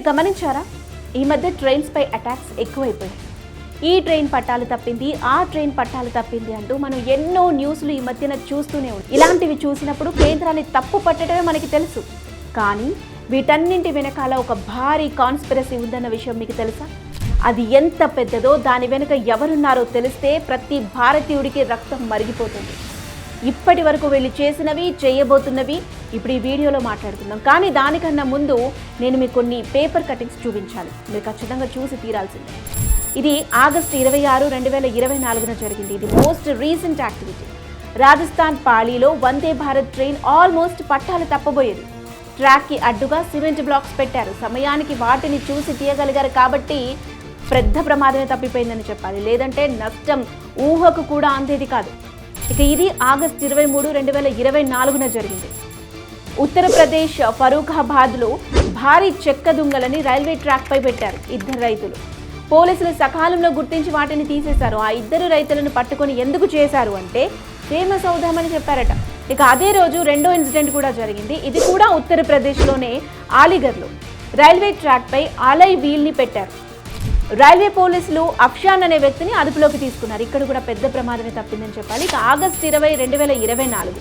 మీరు గమనించారా? ఈ మధ్య ట్రైన్స్పై అటాక్స్ ఎక్కువైపోయాయి. ఈ ట్రైన్ పట్టాలు తప్పింది ఆ ట్రైన్ పట్టాలు తప్పింది అంటూ మనం ఎన్నో న్యూస్లు ఈ మధ్యన చూస్తూనే ఉంటాం ఇలాంటివి చూసినప్పుడు కేంద్రాన్ని తప్పు పట్టడమే మనకి తెలుసు. కానీ వీటన్నింటి వెనకాల ఒక భారీ కాన్స్పిరసీ ఉందన్న విషయం మీకు తెలుసా? అది ఎంత పెద్దదో దాని వెనుక ఎవరున్నారో తెలిస్తే ప్రతి భారతీయుడికి రక్తం మరిగిపోతుంది. ఇప్పటి వరకు వీళ్ళు చేసినవి చేయబోతున్నవి ఇప్పుడు ఈ వీడియోలో మాట్లాడుతున్నాం. కానీ దానికన్నా ముందు నేను మీకు కొన్ని పేపర్ కటింగ్స్ చూపించాలి. మీరు ఖచ్చితంగా చూసి తీరాల్సిందే. ఇది ఆగస్టు ఇరవై ఆరు రెండు వేల ఇరవై నాలుగున జరిగింది. ఇది మోస్ట్ రీసెంట్ యాక్టివిటీ రాజస్థాన్ పాళీలో వందే భారత్ ట్రైన్ ఆల్మోస్ట్ పట్టాలు తప్పబోయేది. ట్రాక్కి అడ్డుగా సిమెంట్ బ్లాక్స్ పెట్టారు. సమయానికి వాటిని చూసి తీయగలిగారు కాబట్టి పెద్ద ప్రమాదమే తప్పిపోయిందని చెప్పాలి. లేదంటే నష్టం ఊహకు కూడా అందేది కాదు. ఇక ఇది ఆగస్ట్ ఇరవై మూడు రెండు వేల ఇరవై నాలుగున జరిగింది. ఉత్తరప్రదేశ్ ఫరూఖాబాద్లో భారీ చెక్క దుంగలని రైల్వే ట్రాక్పై పెట్టారు ఇద్దరు రైతులు. పోలీసులు సకాలంలో గుర్తించి వాటిని తీసేశారు. ఆ ఇద్దరు రైతులను పట్టుకొని ఎందుకు చేశారు అంటే ఫేమస్ అవుదామని చెప్పారట. ఇక అదే రోజు రెండో ఇన్సిడెంట్ కూడా జరిగింది. ఇది కూడా ఉత్తరప్రదేశ్లోనే ఆలిగర్లో. రైల్వే ట్రాక్పై ఆలయ్ వీల్ని పెట్టారు. రైల్వే పోలీసులు అఫ్షాన్ అనే వ్యక్తిని అదుపులోకి తీసుకున్నారు. ఇక్కడ కూడా పెద్ద ప్రమాదమే తప్పిందని చెప్పాలి. ఇక ఆగస్ట్ ఇరవై రెండు వేల ఇరవై నాలుగు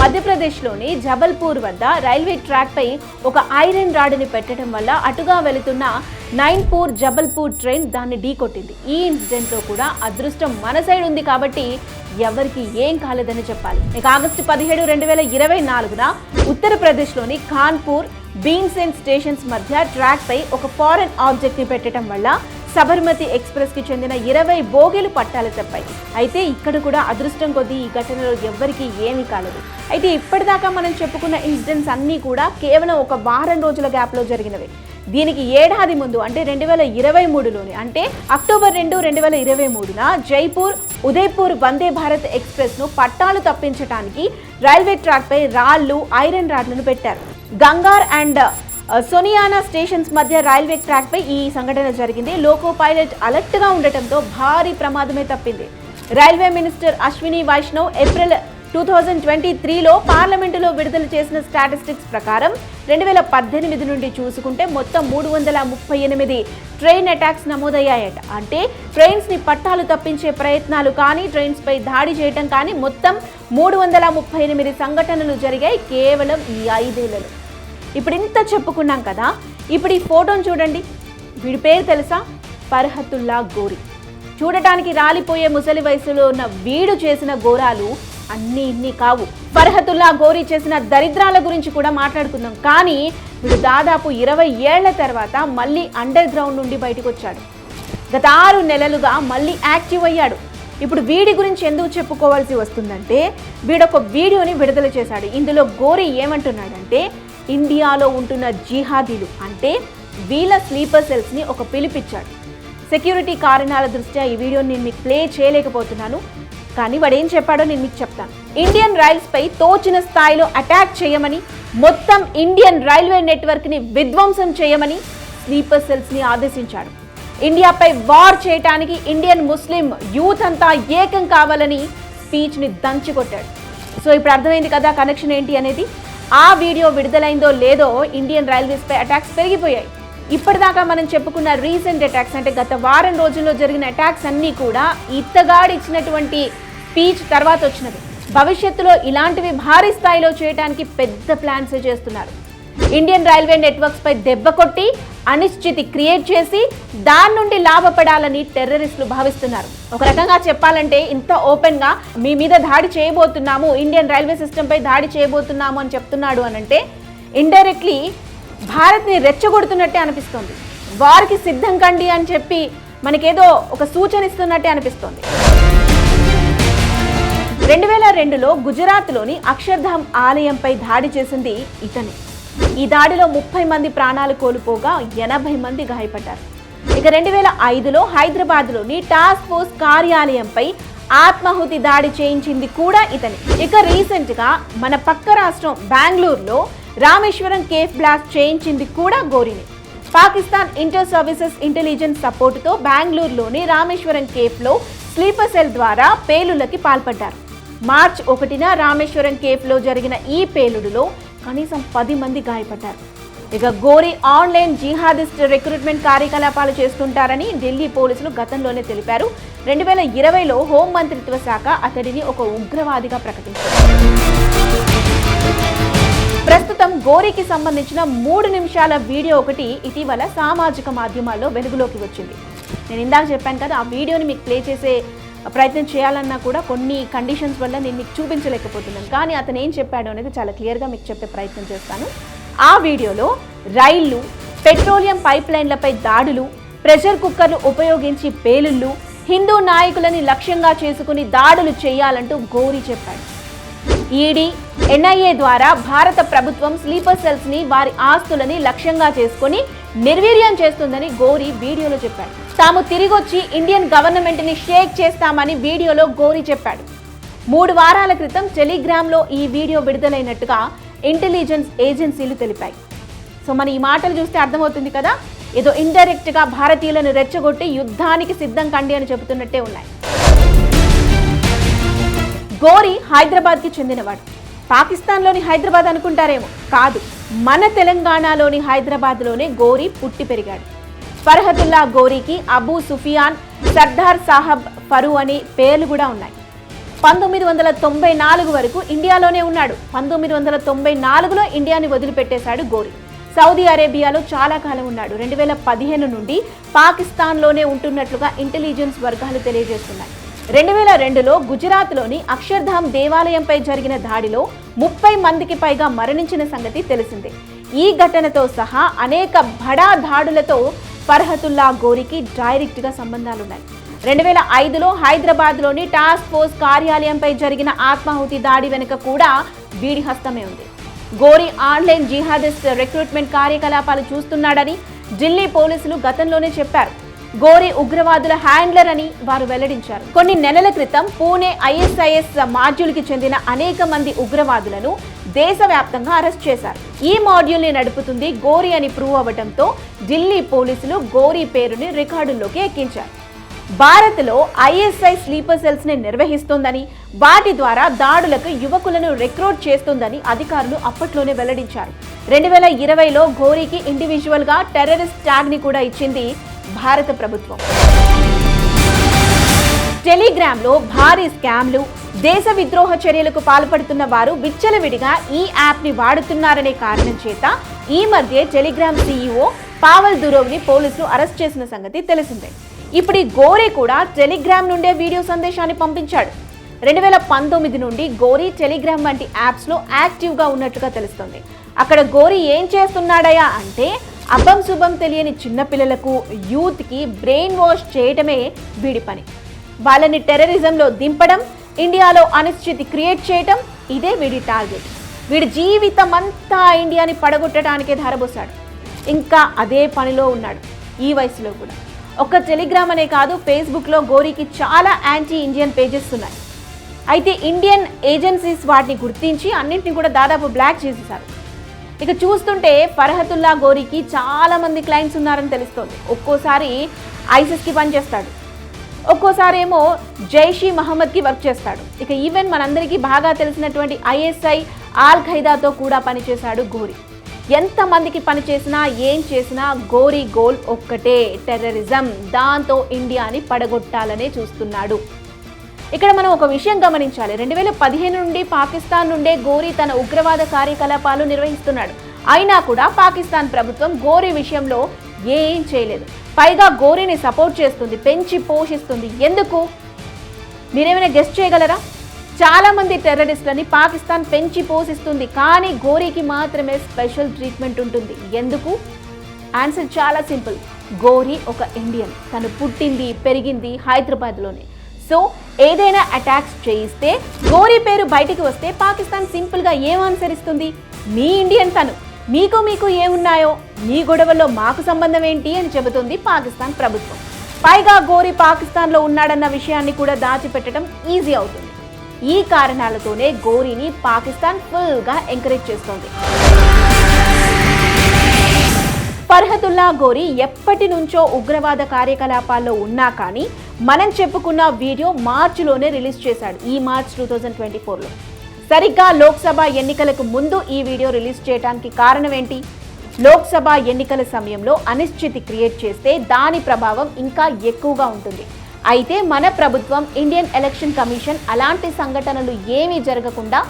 మధ్యప్రదేశ్లోని జబల్పూర్ వద్ద రైల్వే ట్రాక్పై ఒక ఐరన్ రాడ్ని పెట్టడం వల్ల అటుగా వెళుతున్న నైన్పూర్ జబల్పూర్ ట్రైన్ దాన్ని ఢీకొట్టింది ఈ ఇన్సిడెంట్లో కూడా అదృష్టం మన సైడ్ ఉంది కాబట్టి ఎవరికి ఏం కాలేదని చెప్పాలి. ఇక ఆగస్టు పదిహేడు రెండు వేల ఇరవై నాలుగున ఉత్తరప్రదేశ్లోని కాన్పూర్ బీన్సెన్ స్టేషన్స్ మధ్య ట్రాక్పై ఒక ఫారెన్ ఆబ్జెక్ట్ని పెట్టడం వల్ల సబర్మతి ఎక్స్ప్రెస్కి చెందిన ఇరవై బోగీలు పట్టాలు తప్పాయి. అయితే ఇక్కడ కూడా అదృష్టం కొద్దీ ఈ ఘటనలో ఎవ్వరికీ ఏమీ కాలేదు. అయితే ఇప్పటిదాకా మనం చెప్పుకున్న ఇన్సిడెంట్స్ అన్నీ కూడా కేవలం ఒక వారం రోజుల గ్యాప్లో జరిగినవి. దీనికి ఏడాది ముందు అంటే రెండు వేల ఇరవై మూడులోని అంటే అక్టోబర్ రెండు రెండు వేల ఇరవై మూడున జైపూర్ ఉదయ్పూర్ వందే భారత్ ఎక్స్ప్రెస్ను పట్టాలు తప్పించడానికి రైల్వే ట్రాక్పై రాళ్ళు ఐరన్ రాడ్లను పెట్టారు. గంగార్ అండ్ సొనియానా స్టేషన్స్ మధ్య రైల్వే ట్రాక్ పై ఈ సంఘటన జరిగింది. లోకో పైలట్ అలర్ట్గా ఉండటంతో భారీ ప్రమాదమే తప్పింది. Railway minister Ashwini Vaishnaw April two thousand twenty త్రీలో పార్లమెంటులో విడుదల చేసిన స్టాటిస్టిక్స్ ప్రకారం రెండు వేల పద్దెనిమిది నుండి చూసుకుంటే మొత్తం మూడు వందల ముప్పై ఎనిమిది ట్రైన్ అటాక్స్ నమోదయ్యాయట. అంటే ట్రైన్స్ని పట్టాలు తప్పించే ప్రయత్నాలు కానీ ట్రైన్స్పై దాడి చేయటం కానీ మొత్తం మూడు వందల ముప్పై ఎనిమిది సంఘటనలు జరిగాయి కేవలం ఈ ఐదేళ్ళలో. ఇప్పుడు ఇంత చెప్పుకున్నాం కదా ఇప్పుడు ఈ ఫోటోను చూడండి. వీడి పేరు తెలుసా? పర్హతుల్లా గోరి. చూడటానికి రాలిపోయే ముసలి వయసులో ఉన్న వీడు చేసిన ఘోరాలు అన్నీ ఇన్ని కావు. ఫర్హతుల్లా గోరి చేసిన దరిద్రాల గురించి కూడా మాట్లాడుకుందాం. కానీ వీడు దాదాపు ఇరవై ఏళ్ళ తర్వాత మళ్ళీ అండర్ గ్రౌండ్ నుండి బయటకు వచ్చాడు గత ఆరు నెలలుగా మళ్ళీ యాక్టివ్ అయ్యాడు. ఇప్పుడు వీడి గురించి ఎందుకు చెప్పుకోవాల్సి వస్తుందంటే వీడొక వీడియోని విడుదల చేశాడు. ఇందులో గోరి ఏమంటున్నాడంటే ఇండియాలో ఉంటున్న జిహాదీలు అంటే వీళ్ళ స్లీపర్ సెల్స్ని ఒక పిలిపిచ్చాడు సెక్యూరిటీ కారణాల దృష్ట్యా ఈ వీడియోని నేను మీకు ప్లే చేయలేకపోతున్నాను కానీ వాడు ఏం చెప్పాడో నేను మీకు చెప్తాను. ఇండియన్ రైల్స్పై తోచిన స్థాయిలో అటాక్ చేయమని మొత్తం ఇండియన్ రైల్వే నెట్వర్క్ని విధ్వంసం చేయమని స్లీపర్ సెల్స్ని ఆదేశించాడు. ఇండియాపై వార్ చేయటానికి ఇండియన్ ముస్లిం యూత్ అంతా ఏకం కావాలని స్పీచ్ని దంచి దంచికొట్టాడు. సో ఇప్పుడు అర్థమైంది కదా కనెక్షన్ ఏంటి అనేది? ఆ వీడియో విడుదలైందో లేదో ఇండియన్ రైల్వేస్పై అటాక్స్ పెరిగిపోయాయి. ఇప్పటిదాకా మనం చెప్పుకున్న రీసెంట్ అటాక్స్ అంటే గత వారం రోజుల్లో జరిగిన అటాక్స్ అన్నీ కూడా ఇత్తగాడు ఇచ్చినటువంటి స్పీచ్ తర్వాత వచ్చినవి భవిష్యత్తులో ఇలాంటివి భారీ స్థాయిలో చేయడానికి పెద్ద ప్లాన్స్ చేస్తున్నారు. ఇండియన్ రైల్వే నెట్వర్క్స్ పై దెబ్బ కొట్టి అనిశ్చితి క్రియేట్ చేసి దాని నుండి లాభపడాలని టెర్రరిస్టులు భావిస్తున్నారు. ఒక రకంగా చెప్పాలంటే ఇంత ఓపెన్గా మీ మీద దాడి చేయబోతున్నాము ఇండియన్ రైల్వే సిస్టమ్ పై దాడి చేయబోతున్నాము అని చెప్తున్నాడు అని అంటే ఇండైరెక్ట్లీ భారత్ని రెచ్చగొడుతున్నట్టే అనిపిస్తోంది. వారికి సిద్ధం కండి అని చెప్పి మనకేదో ఒక సూచన ఇస్తున్నట్టే అనిపిస్తోంది. రెండు వేల రెండులో గుజరాత్లోని అక్షర్ధామ్ ఆలయంపై దాడి చేసింది ఇతనే. ఈ దాడిలో ముప్పై మంది ప్రాణాలు కోల్పోగా ఎనభై మంది గాయపడ్డారు. ఇక రెండు వేల ఐదులో హైదరాబాద్లోని టాస్క్ ఫోర్స్ కార్యాలయంపై ఆత్మాహుతి దాడి చేయించింది కూడా ఇతని. ఇక రీసెంట్గా మన పక్క రాష్ట్రం బెంగళూరులో రామేశ్వరం కేఫ్ బ్లాస్ట్ చేయించింది కూడా గోరిని. పాకిస్తాన్ ఇంటర్ సర్వీసెస్ ఇంటెలిజెన్స్ సపోర్టుతో బెంగళూరులోని రామేశ్వరం కేఫ్లో స్లీపర్ సెల్ ద్వారా పేలులకి పాల్పడ్డారు. మార్చ్ ఒకటిన రామేశ్వరం కేఫ్లో జరిగిన ఈ పేలుడులో కనీసం పది మంది గాయపడ్డారు. ఇక గోరీ ఆన్లైన్ జిహాదిస్ట్ రిక్రూట్మెంట్ కార్యకలాపాలు చేస్తుంటారని ఢిల్లీ పోలీసులు గతంలోనే తెలిపారు. రెండు వేల ఇరవైలో హోం మంత్రిత్వ శాఖ అతడిని ఒక ఉగ్రవాదిగా ప్రకటించారు ప్రస్తుతం గోరీకి సంబంధించిన మూడు నిమిషాల వీడియో ఒకటి ఇటీవల సామాజిక మాధ్యమాల్లో వెలుగులోకి వచ్చింది. నేను ఇందాక చెప్పాను కదా ఆ వీడియోని మీకు ప్లే చేసే ప్రయత్నం చేయాలన్నా కూడా కొన్ని కండిషన్స్ వల్ల నేను మీకు చూపించలేకపోతున్నాను. కానీ అతను ఏం చెప్పాడు అనేది చాలా క్లియర్గా మీకు చెప్పే ప్రయత్నం చేస్తాను. ఆ వీడియోలో రైళ్ళు పెట్రోలియం పైప్ లైన్లపై దాడులు ప్రెషర్ కుక్కర్లు ఉపయోగించి పేలుళ్ళు హిందూ నాయకులని లక్ష్యంగా చేసుకుని దాడులు చేయాలంటూ గోరి చెప్పాడు. ఈడీ ఎన్ఐఏ ద్వారా భారత ప్రభుత్వం స్లీపర్ సెల్స్ని వారి ఆస్తులని లక్ష్యంగా చేసుకుని నిర్వీర్యం చేస్తుందని గోరి వీడియోలో చెప్పాడు. తాము తిరిగొచ్చి ఇండియన్ గవర్నమెంట్ని షేక్ చేస్తామని వీడియోలో గోరి చెప్పాడు. మూడు వారాల క్రితం టెలిగ్రామ్లో ఈ వీడియో విడుదలైనట్టుగా ఇంటెలిజెన్స్ ఏజెన్సీలు తెలిపాయి. సో మన ఈ మాటలు చూస్తే అర్థమవుతుంది కదా? ఏదో ఇండైరెక్ట్గా భారతీయులను రెచ్చగొట్టి యుద్ధానికి సిద్ధం కండి అని చెబుతున్నట్టే ఉన్నాయి. గోరి హైదరాబాద్కి చెందినవాడు. పాకిస్తాన్లోని హైదరాబాద్ అనుకుంటారేమో. కాదు. మన తెలంగాణలోని హైదరాబాద్లోనే గోరి పుట్టి పెరిగాడు. ఫర్హతుల్లా గోరీకి అబూ సుఫియాన్ సర్దార్ సాహబ్ ఫరు అని పేర్లు కూడా ఉన్నాయి. పంతొమ్మిది వందల తొంభై నాలుగు వరకు ఇండియాలోనే ఉన్నాడు. పంతొమ్మిది వందల తొంభై నాలుగులో ఇండియాని వదిలిపెట్టేశాడు గోరి. సౌదీ అరేబియాలో చాలా కాలం ఉన్నాడు. రెండు వేల పదిహేను నుండి పాకిస్తాన్లోనే ఉంటున్నట్లుగా ఇంటెలిజెన్స్ వర్గాలు తెలియజేస్తున్నాయి. రెండు వేల రెండులో గుజరాత్లోని అక్షర్ధామ్ దేవాలయంపై జరిగిన దాడిలో ముప్పై మందికి పైగా మరణించిన సంగతి తెలిసిందే. ఈ ఘటనతో సహా అనేక బడా దాడులతో ఫర్హతుల్లా గోరికి డైరెక్ట్గా సంబంధాలున్నాయి. రెండు వేల ఐదులో హైదరాబాద్లోని టాస్క్ ఫోర్స్ కార్యాలయంపై జరిగిన ఆత్మాహుతి దాడి వెనుక కూడా వీడి హస్తమే ఉంది. గోరి ఆన్లైన్ జిహాదిస్ట్ రిక్రూట్మెంట్ కార్యకలాపాలు చూస్తున్నాడని ఢిల్లీ పోలీసులు గతంలోనే చెప్పారు. గోరి ఉగ్రవాదుల హ్యాండ్లర్ అని వారు వెల్లడించారు. కొన్ని నెలల క్రితం పూణే ఐఎస్ఐఎస్ మాడ్యూల్కి చెందిన అనేక మంది ఉగ్రవాదులను దేశవ్యాప్తంగా అరెస్ట్ చేశారు. ఈ మాడ్యూల్ని నడుపుతుంది గోరి అని ప్రూవ్ అవ్వడంతో ఢిల్లీ పోలీసులు గోరి పేరుని రికార్డుల్లోకి ఎక్కించారు. భారత్లో ఐఎస్ఐ స్లీపర్ సెల్స్ని నిర్వహిస్తోందని వాటి ద్వారా దాడులకు యువకులను రిక్రూట్ చేస్తుందని అధికారులు అప్పట్లోనే వెల్లడించారు. రెండు వేల ఇరవైలో ఘోరీకి ఇండివిజువల్గా టెర్రరిస్ట్ ట్యాగ్ని కూడా ఇచ్చింది భారత ప్రభుత్వం. టెలిగ్రామ్లో భారీ స్కామ్లు దేశ విద్రోహ చర్యలకు పాల్పడుతున్న వారు విచ్చలవిడిగా ఈ యాప్ని వాడుతున్నారనే కారణం చేత ఈ మధ్య టెలిగ్రామ్ సీఈఓ పావల్ దురోవ్ని పోలీసులు అరెస్ట్ చేసిన సంగతి తెలిసిందే. ఇప్పుడు ఈ గోరే కూడా టెలిగ్రామ్ నుండే వీడియో సందేశాన్ని పంపించాడు. రెండు వేల పంతొమ్మిది నుండి గోరీ టెలిగ్రామ్ వంటి యాప్స్లో యాక్టివ్గా ఉన్నట్టుగా తెలుస్తుంది. అక్కడ గోరీ ఏం చేస్తున్నాడయా అంటే అబ్బం శుభం తెలియని చిన్నపిల్లలకు యూత్కి బ్రెయిన్ వాష్ చేయటమే వీడి పని. వాళ్ళని టెర్రరిజంలో దింపడం ఇండియాలో అనిశ్చితి క్రియేట్ చేయటం ఇదే వీడి టార్గెట్ వీడి జీవితం అంతా ఇండియాని పడగొట్టడానికే ధారబోసాడు. ఇంకా అదే పనిలో ఉన్నాడు ఈ వయసులో కూడా. ఒక్క టెలిగ్రామ్ అనే కాదు ఫేస్బుక్లో గోరీకి చాలా యాంటీ ఇండియన్ పేజెస్ ఉన్నాయి. అయితే ఇండియన్ ఏజెన్సీస్ వాటిని గుర్తించి అన్నింటిని కూడా దాదాపు బ్లాక్ చేసేసారు. ఇక చూస్తుంటే ఫర్హతుల్లా గోరీకి చాలా మంది క్లయింట్స్ ఉన్నారని తెలుస్తోంది. ఒక్కోసారి ఐసిస్కి పనిచేస్తాడు ఒక్కోసారి ఏమో జైషీ మహమ్మద్కి వర్క్ చేస్తాడు. ఇక ఈవెన్ మనందరికీ బాగా తెలిసినటువంటి ఐఎస్ఐ ఆల్ ఖైదాతో కూడా పనిచేశాడు గోరి. ఎంతమందికి పని చేసినా ఏం చేసినా గోరి గోల్ ఒక్కటే టెర్రరిజం దాంతో ఇండియాని పడగొట్టాలనే చూస్తున్నాడు. ఇక్కడ మనం ఒక విషయం గమనించాలి. రెండు వేల పదిహేను నుండి పాకిస్తాన్ నుండే గోరీ తన ఉగ్రవాద కార్యకలాపాలు నిర్వహిస్తున్నాడు. అయినా కూడా పాకిస్తాన్ ప్రభుత్వం గోరీ విషయంలో ఏం చేయలేదు. పైగా గోరీని సపోర్ట్ చేస్తుంది పెంచి పోషిస్తుంది. ఎందుకు? మీరేమైనా గెస్ట్ చేయగలరా? చాలామంది టెర్రరిస్ట్లని టెర్రరిస్టులని పాకిస్తాన్ పెంచి పోషిస్తుంది కానీ గోరీకి మాత్రమే స్పెషల్ ట్రీట్మెంట్ ఉంటుంది. ఎందుకు? ఆన్సర్ చాలా సింపుల్. గోరీ ఒక ఇండియన్. తను పుట్టింది పెరిగింది హైదరాబాద్లోనే. సో ఏదైనా అటాక్స్ చేయిస్తే గోరీ పేరు బయటికి వస్తే పాకిస్తాన్ సింపుల్గా ఏం అనుసరిస్తుంది? మీ ఇండియన్ తను. మీకు మీకు ఏమున్నాయో మీ గొడవల్లో మాకు సంబంధం ఏంటి అని చెబుతుంది పాకిస్తాన్ ప్రభుత్వం. పైగా గోరీ పాకిస్తాన్లో ఉన్నాడన్న విషయాన్ని కూడా దాచిపెట్టడం ఈజీ అవుతుంది. ఈ కారణాలతోనే గోరీని పాకిస్తాన్ ఫుల్గా ఎంకరేజ్ చేస్తోంది. ఫర్హదుల్లా గోరి ఎప్పటి నుంచో ఉగ్రవాద కార్యకలాపాల్లో ఉన్నా కానీ మనం చెప్పుకున్న వీడియో మార్చిలోనే రిలీజ్ చేశాడు ఈ మార్చ్ టూ థౌజండ్ ట్వంటీ ఫోర్లో. సరిగ్గా లోక్సభ ఎన్నికలకు ముందు ఈ వీడియో రిలీజ్ చేయడానికి కారణం ఏంటి? లోక్సభ ఎన్నికల సమయంలో అనిశ్చితి క్రియేట్ చేస్తే దాని ప్రభావం ఇంకా ఎక్కువగా ఉంటుంది. అయితే మన ప్రభుత్వం ఇండియన్ ఎలక్షన్ కమిషన్ అలాంటి సంఘటనలు ఏమీ జరగకుండా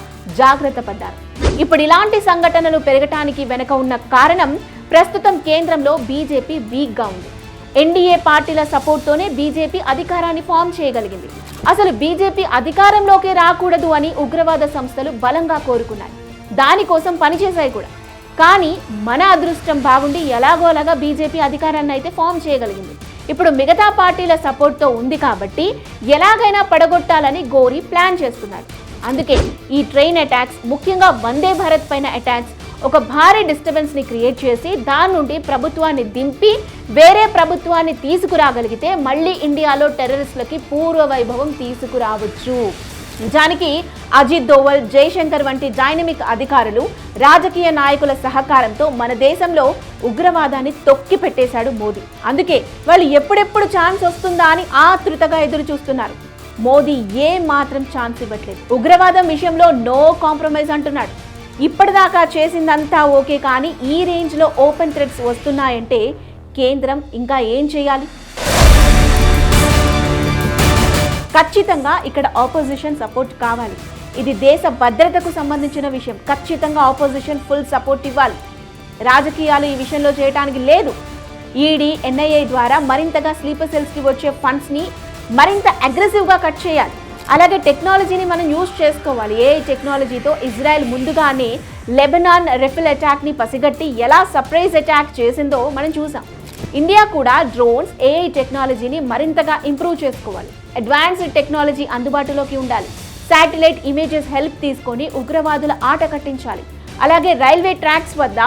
జాగ్రత్త పడ్డారు. ఇప్పుడు ఇలాంటి సంఘటనలు పెరగటానికి వెనక ఉన్న కారణం ప్రస్తుతం కేంద్రంలో బీజేపీ వీక్గా ఉంది. ఎన్డీఏ పార్టీల సపోర్ట్తోనే బీజేపీ అధికారాన్ని ఫామ్ చేయగలిగింది. అసలు బీజేపీ అధికారంలోకి రాకూడదు అని ఉగ్రవాద సంస్థలు బలంగా కోరుకున్నాయి. దానికోసం పనిచేశాయి కూడా. కానీ మన అదృష్టం బాగుండి ఎలాగోలాగా బీజేపీ అధికారాన్ని అయితే ఫామ్ చేయగలిగింది. ఇప్పుడు మిగతా పార్టీల సపోర్ట్తో ఉంది కాబట్టి ఎలాగైనా పడగొట్టాలని గోరి ప్లాన్ చేస్తున్నారు. అందుకే ఈ ట్రైన్ అటాక్స్ ముఖ్యంగా వందే భారత్ పైన అటాక్స్ ఒక భారీ డిస్టర్బెన్స్ని క్రియేట్ చేసి దాని నుండి ప్రభుత్వాన్ని దింపి వేరే ప్రభుత్వాన్ని తీసుకురాగలిగితే మళ్ళీ ఇండియాలో టెర్రరిస్టులకి పూర్వ వైభవం తీసుకురావచ్చు. నిజానికి అజిత్ దోవల్ జైశంకర్ వంటి డైనమిక్ అధికారులు రాజకీయ నాయకుల సహకారంతో మన దేశంలో ఉగ్రవాదాన్ని తొక్కి పెట్టేశాడు మోదీ. అందుకే వాళ్ళు ఎప్పుడెప్పుడు ఛాన్స్ వస్తుందా అని ఆతృతగా ఎదురు చూస్తున్నారు. మోదీ ఏ మాత్రం ఛాన్స్ ఇవ్వట్లేదు. ఉగ్రవాదం విషయంలో నో కాంప్రమైజ్ అంటున్నాడు. ఇప్పటిదాకా చేసిందంతా ఓకే కానీ ఈ రేంజ్లో ఓపెన్ థ్రెడ్స్ వస్తున్నాయంటే కేంద్రం ఇంకా ఏం చేయాలి? ఖచ్చితంగా ఇక్కడ ఆపోజిషన్ సపోర్ట్ కావాలి. ఇది దేశ భద్రతకు సంబంధించిన విషయం. ఖచ్చితంగా ఆపోజిషన్ ఫుల్ సపోర్ట్ ఇవ్వాలి. రాజకీయాలు ఈ విషయంలో చేయడానికి లేదు. ఈడీ ఎన్ఐఏ ద్వారా మరింతగా స్లీపర్ సెల్స్కి వచ్చే ఫండ్స్ని మరింత అగ్రెసివ్గా కట్ చేయాలి. అలాగే టెక్నాలజీని మనం యూజ్ చేసుకోవాలి. ఏ టెక్నాలజీతో ఇజ్రాయెల్ ముందుగానే లెబనాన్ రెఫిల్ అటాక్ని పసిగట్టి ఎలా సర్ప్రైజ్ అటాక్ చేసిందో మనం చూసాం. ఇండియా కూడా డ్రోన్స్ ఏఐ టెక్నాలజీని మరింతగా ఇంప్రూవ్ చేసుకోవాలి. అడ్వాన్స్డ్ టెక్నాలజీ అందుబాటులోకి ఉండాలి. శాటిలైట్ ఇమేజెస్ హెల్ప్ తీసుకొని ఉగ్రవాదుల ఆట కట్టించాలి. అలాగే రైల్వే ట్రాక్స్ వద్ద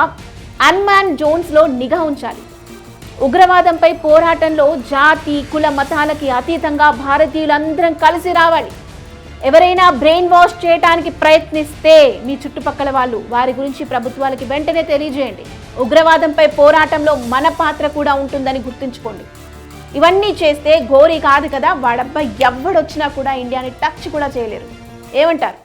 అన్మాన్ జోన్స్లో నిఘా ఉంచాలి. ఉగ్రవాదంపై పోరాటంలో జాతి కుల మతాలకి అతీతంగా భారతీయులందరం కలిసి రావాలి. ఎవరైనా బ్రెయిన్ వాష్ చేయడానికి ప్రయత్నిస్తే మీ చుట్టుపక్కల వాళ్ళు వారి గురించి ప్రభుత్వాలకి వెంటనే తెలియజేయండి. ఉగ్రవాదంపై పోరాటంలో మన పాత్ర కూడా ఉంటుందని గుర్తుంచుకోండి. ఇవన్నీ చేస్తే గోరి కాదు కదా వాడబ్బా ఎవడొచ్చినా కూడా ఇండియాని టచ్ కూడా చేయలేరు. ఏమంటారు?